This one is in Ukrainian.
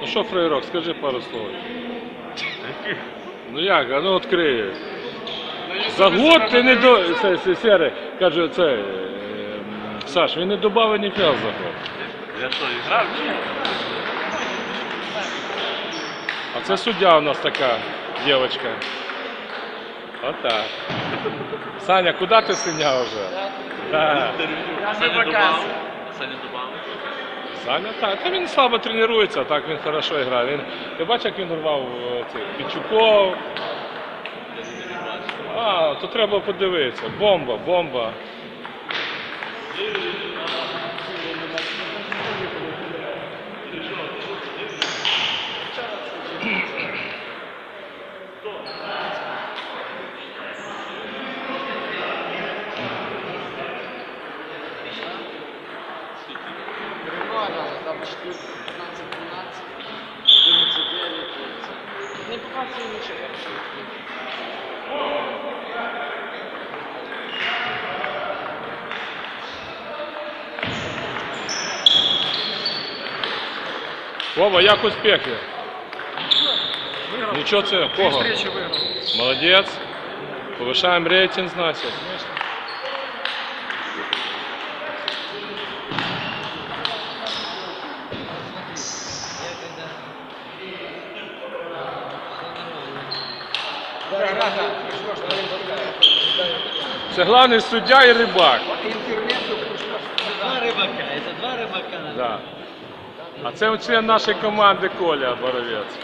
Ну що, Фрейрок, скажи пару слов. Ну як, а ну відкриє. За год ти не до. Це, це, Серий, каже, це. е, Саш, він не додав ніфіга за год. Я що, грав ні? А це суддя у нас така дівчинка. Отак. Саня, куди ти синяв вже? Да. Саня добав. Саня добав. Саня, та він слабо тренується, так він хорошо грає. Він, ти бачиш, як він урвав е, Пічуков. А, то треба подивитися. Бомба, бомба. Перевалили, там 4, 15, 12, 11, 9. це. Не показує нічого. Вова, як успіхи? Нічого це, кого? Молодець. Повишаємо рейтинг, значить. Це головний суддя і рибак. Два рибака, це два рибака. Да. А це член нашої команди Коля Боровець.